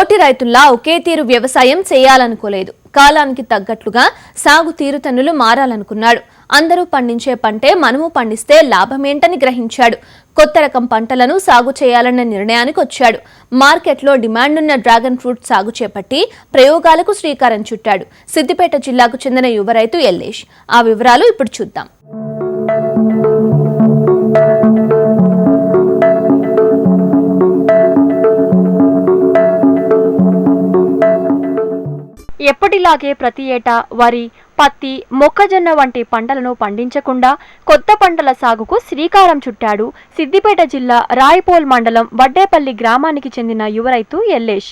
తోటి రైతుల్లా ఒకే తీరు వ్యవసాయం చేయాలనుకోలేదు. కాలానికి తగ్గట్లుగా సాగు తీరుతన్నులు మారాలనుకున్నాడు. అందరూ పండించే పంటే మనము పండిస్తే లాభమేంటని గ్రహించాడు. కొత్త రకం పంటలను సాగు చేయాలన్న నిర్ణయానికి వచ్చాడు మార్కెట్లో డిమాండున్న డ్రాగన్ ఫ్రూట్ సాగు చేపట్టి ప్రయోగాలకు శ్రీకారం చుట్టాడు. సిద్దిపేట జిల్లాకు చెందిన యువ రైతు ఎల్లేష్. ఆ వివరాలు ఇప్పుడు చూద్దాం. ఎప్పటిలాగే ప్రతి ఏటా వరి పత్తి మొక్కజొన్న వంటి పంటలను పండించకుండా కొత్త పంటల సాగుకు శ్రీకారం చుట్టాడు సిద్దిపేట జిల్లా రాయపోల్ మండలం వడ్డేపల్లి గ్రామానికి చెందిన యువ రైతు ఎల్లేష్.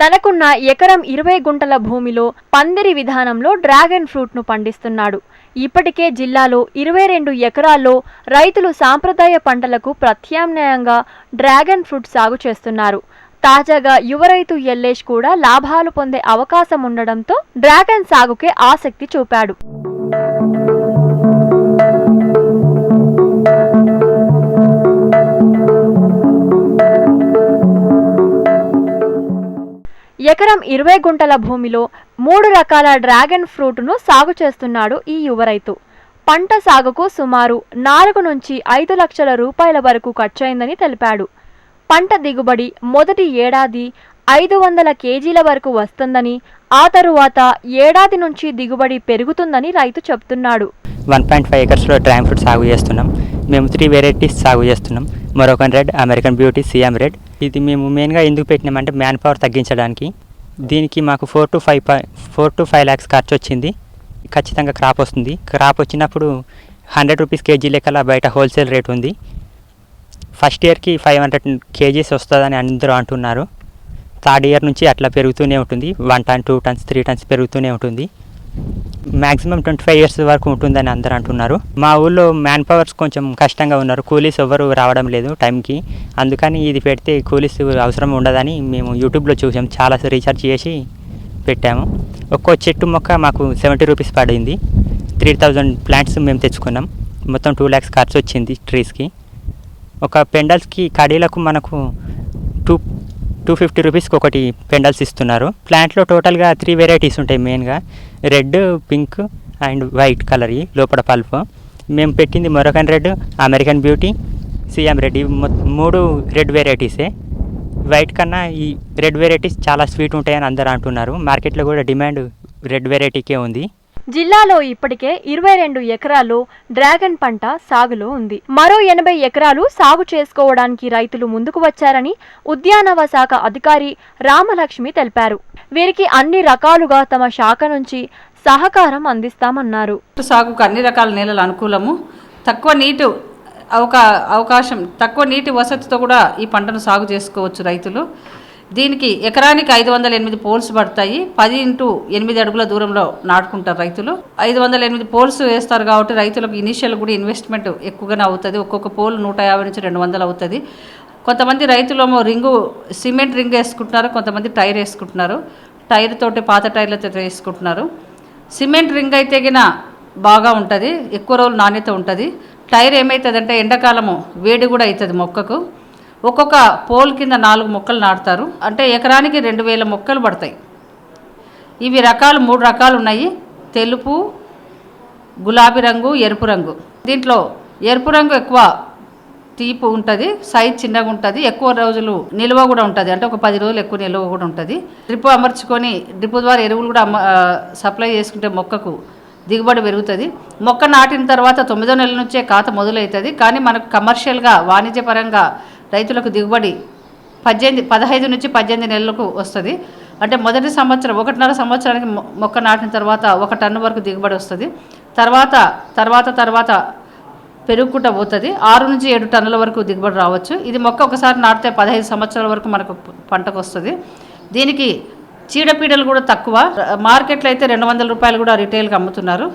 తనకున్న ఎకరం ఇరవై గుంటల భూమిలో పందిరి విధానంలో డ్రాగన్ ఫ్రూట్ను పండిస్తున్నాడు. ఇప్పటికే జిల్లాలో ఇరవై రెండు ఎకరాల్లో రైతులు సాంప్రదాయ పంటలకు ప్రత్యామ్నాయంగా డ్రాగన్ ఫ్రూట్ సాగు చేస్తున్నారు. తాజాగా యువ రైతు ఎల్లేష్ కూడా లాభాలు పొందే అవకాశం ఉండడంతో డ్రాగన్ సాగుకే ఆసక్తి చూపాడు. ఎకరం ఇరవై గుంటల భూమిలో మూడు రకాల డ్రాగన్ ఫ్రూట్ను సాగు చేస్తున్నాడు ఈ యువ రైతు. పంట సాగుకు సుమారు నాలుగు నుంచి ఐదు లక్షల రూపాయల వరకు ఖర్చయిందని తెలిపాడు. పంట దిగుబడి మొదటి ఏడాది ఐదు వందల కేజీల వరకు వస్తుందని ఆ తరువాత ఏడాది నుంచి దిగుబడి పెరుగుతుందని రైతు చెప్తున్నాడు. వన్ పాయింట్ ఫైవ్ ఎకర్స్లో డ్రాగన్ ఫ్రూట్ సాగు చేస్తున్నాం. మేము త్రీ వెరైటీస్ సాగు చేస్తున్నాం. Moroccan red American beauty CM red ఇది మేము మెయిన్గా ఎందుకు పెట్టినామంటే మ్యాన్ పవర్ తగ్గించడానికి. దీనికి మాకు four to five four to five lakhs ఖర్చు వచ్చింది. ఖచ్చితంగా క్రాప్ వస్తుంది. క్రాప్ వచ్చినప్పుడు హండ్రెడ్ రూపీస్ కేజీ లెక్కల బయట హోల్సేల్ రేట్ ఉంది. ఫస్ట్ ఇయర్కి ఫైవ్ హండ్రెడ్ కేజీస్ వస్తుందని అందరూ అంటున్నారు. థర్డ్ ఇయర్ నుంచి అట్లా పెరుగుతూనే ఉంటుంది. One ton two tons three tons పెరుగుతూనే ఉంటుంది. మ్యాక్సిమం ట్వంటీ ఫైవ్ ఇయర్స్ వరకు ఉంటుందని అందరూ అంటున్నారు. మా ఊళ్ళో మ్యాన్ పవర్స్ కొంచెం కష్టంగా ఉన్నారు. కూలీస్ ఎవరు రావడం లేదు టైంకి. అందుకని ఇది పెడితే కూలీస్ అవసరం ఉండదని మేము యూట్యూబ్లో చూసాం. చాలా రీసెర్చ్ చేసి పెట్టాము. ఒక్కో చెట్టు మొక్క మాకు సెవెంటీ రూపీస్ పడింది. త్రీ థౌజండ్ ప్లాంట్స్ మేము తెచ్చుకున్నాం. మొత్తం టూ ల్యాక్స్ ఖర్చు వచ్చింది ట్రీస్కి. ఒక పెండల్స్కి కడీలకు మనకు టూ టూ ఫిఫ్టీ రూపీస్కి ఒకటి పెండల్స్ ఇస్తున్నారు. ప్లాంట్లో టోటల్గా త్రీ వెరైటీస్ ఉంటాయి మెయిన్గా. Red pink and white colour లోపల పల్ప్. మేము పెట్టింది Moroccan red American beauty CM red. మూడు రెడ్ వెరైటీసే. వైట్ కన్నా ఈ రెడ్ వెరైటీస్ చాలా స్వీట్ ఉంటాయని అందరూ అంటున్నారు. మార్కెట్లో కూడా డిమాండ్ రెడ్ వెరైటీకే ఉంది. జిల్లాలో ఇప్పటికే ఇరవై రెండు ఎకరాల్లో డ్రాగన్ పంట సాగులో ఉంది. మరో ఎనభై ఎకరాలు సాగు చేసుకోవడానికి రైతులు ముందుకు వచ్చారని ఉద్యానవ శాఖ అధికారి రామలక్ష్మి తెలిపారు. వీరికి అన్ని రకాలుగా తమ శాఖ నుంచి సహకారం అందిస్తామన్నారు. సాగుకు అన్ని రకాల నేలలు అనుకూలము. తక్కువ నీటి అవకా అవకాశం తక్కువ నీటి వసతితో కూడా ఈ పంటను సాగు చేసుకోవచ్చు రైతులు. దీనికి ఎకరానికి ఐదు వందల ఎనిమిది పోల్స్ పడతాయి. పది ఇంటూ ఎనిమిది అడుగుల దూరంలో నాటుకుంటారు రైతులు. ఐదు వందల ఎనిమిది పోల్స్ వేస్తారు కాబట్టి రైతులకు ఇనిషియల్ కూడా ఇన్వెస్ట్మెంట్ ఎక్కువగానే అవుతుంది. ఒక్కొక్క పోల్ నూట యాభై నుంచి రెండు వందలు అవుతుంది. కొంతమంది రైతులేమో రింగు సిమెంట్ రింగ్ వేసుకుంటున్నారు. కొంతమంది టైర్ వేసుకుంటున్నారు. టైర్ తోటి పాత టైర్లతో వేసుకుంటున్నారు. సిమెంట్ రింగ్ అయితే గిన బాగా ఉంటుంది. ఎక్కువ రోజులు నాణ్యత ఉంటుంది. టైర్ ఏమవుతుందంటే ఎండాకాలము వేడి కూడా అవుతుంది మొక్కకు. ఒక్కొక్క పోల్ కింద నాలుగు మొక్కలు నాటుతారు. అంటే ఎకరానికి రెండు వేల మొక్కలు పడతాయి. ఇవి రకాలు మూడు రకాలు ఉన్నాయి. తెలుపు గులాబీ రంగు ఎరుపు రంగు. దీంట్లో ఎరుపు రంగు ఎక్కువ తీపు ఉంటుంది సైజ్ చిన్నగా ఉంటుంది ఎక్కువ రోజులు నిల్వ కూడా ఉంటుంది. అంటే ఒక పది రోజులు ఎక్కువ నిల్వ కూడా ఉంటుంది. డ్రిప్ అమర్చుకొని డ్రిప్ ద్వారా ఎరువులు కూడా సప్లై చేసుకుంటే మొక్కకు దిగుబడి పెరుగుతుంది. మొక్క నాటిన తర్వాత తొమ్మిదో నెలల నుంచే కాత మొదలవుతుంది. కానీ మనకు కమర్షియల్గా వాణిజ్యపరంగా రైతులకు దిగుబడి పద్దెనిమిది పదహైదు నుంచి పద్దెనిమిది నెలలకు వస్తుంది. అంటే మొదటి సంవత్సరం ఒకటిన్నర సంవత్సరానికి మొక్క నాటిన తర్వాత ఒక టన్ను వరకు దిగుబడి వస్తుంది. తర్వాత తర్వాత తర్వాత పెరుగుకుంటూ పోతుంది. ఆరు నుంచి ఏడు టన్నుల వరకు దిగుబడి రావచ్చు. ఇది మొక్క ఒకసారి నాటితే పదహైదు సంవత్సరాల వరకు మనకు పంటకు వస్తుంది. దీనికి చీడపీడలు కూడా తక్కువ. మార్కెట్లో అయితే రెండు వందల రూపాయలు కూడా రిటైల్కి అమ్ముతున్నారు.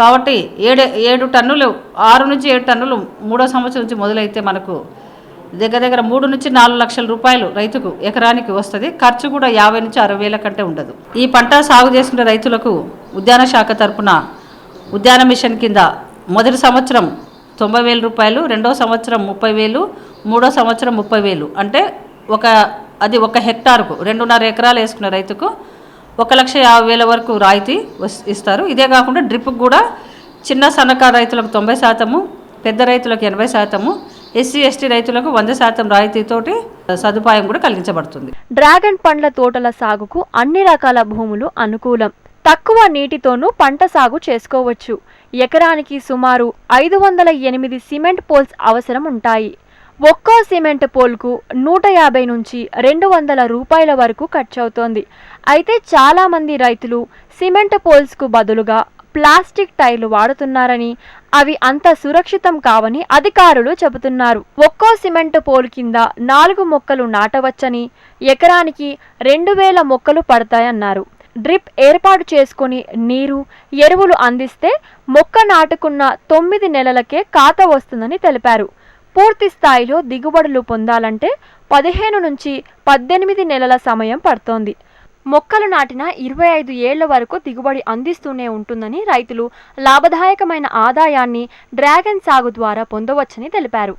కాబట్టి ఏడు ఏడు టన్నులు ఆరు నుంచి ఏడు టన్నులు మూడో సంవత్సరం నుంచి మొదలైతే మనకు దగ్గర దగ్గర మూడు నుంచి నాలుగు లక్షల రూపాయలు రైతుకు ఎకరానికి వస్తుంది. ఖర్చు కూడా యాభై నుంచి అరవై వేల కంటే ఉండదు. ఈ పంట సాగు చేసుకునే రైతులకు ఉద్యాన శాఖ తరపున ఉద్యాన మిషన్ కింద మొదటి సంవత్సరం తొంభై వేల రూపాయలు రెండో సంవత్సరం ముప్పై వేలు మూడో సంవత్సరం ముప్పై వేలు. అంటే ఒక అది ఒక హెక్టార్కు రెండున్నర ఎకరాలు వేసుకున్న రైతుకు ఒక లక్ష యాభై వేల వరకు రాయితీ వస్- ఇస్తారు. ఇదే కాకుండా డ్రిప్కి కూడా చిన్న సన్నకారు రైతులకు తొంభై శాతము పెద్ద రైతులకు ఎనభై శాతము ఎస్సీ ఎస్టీ రైతులకు వంద శాతం రాయితీతోటి సదుపాయం కూడా కలిగించబడుతుంది. డ్రాగన్ పండ్ల తోటల సాగుకు అన్ని రకాల భూములు అనుకూలం. తక్కువ నీటితోనూ పంట సాగు చేసుకోవచ్చు. ఎకరానికి సుమారు ఐదు వందల ఎనిమిది సిమెంట్ పోల్స్ అవసరం ఉంటాయి. ఒక్కో సిమెంట్ పోల్కు నూట యాభై నుంచి రెండు వందల రూపాయల వరకు ఖర్చవుతోంది. అయితే చాలామంది రైతులు సిమెంట్ పోల్స్కు బదులుగా ప్లాస్టిక్ టైర్లు వాడుతున్నారని అవి అంత సురక్షితం కావని అధికారులు చెబుతున్నారు. ఒక్కో సిమెంట్ పోల్ కింద నాలుగు మొక్కలు నాటవచ్చని ఎకరానికి రెండు వేల మొక్కలు పడతాయన్నారు. డ్రిప్ ఏర్పాటు చేసుకొని నీరు ఎరువులు అందిస్తే మొక్క నాటుకున్న తొమ్మిది నెలలకే కాత వస్తుందని తెలిపారు. పూర్తి స్థాయిలో దిగుబడులు పొందాలంటే పదిహేను నుంచి పద్దెనిమిది నెలల సమయం పడుతోంది. మొక్కలు నాటిన ఇరవై ఐదు ఏళ్ళ వరకు దిగుబడి అందిస్తూనే ఉంటుందని రైతులు లాభదాయకమైన ఆదాయాన్ని డ్రాగన్ సాగు ద్వారా పొందవచ్చని తెలిపారు.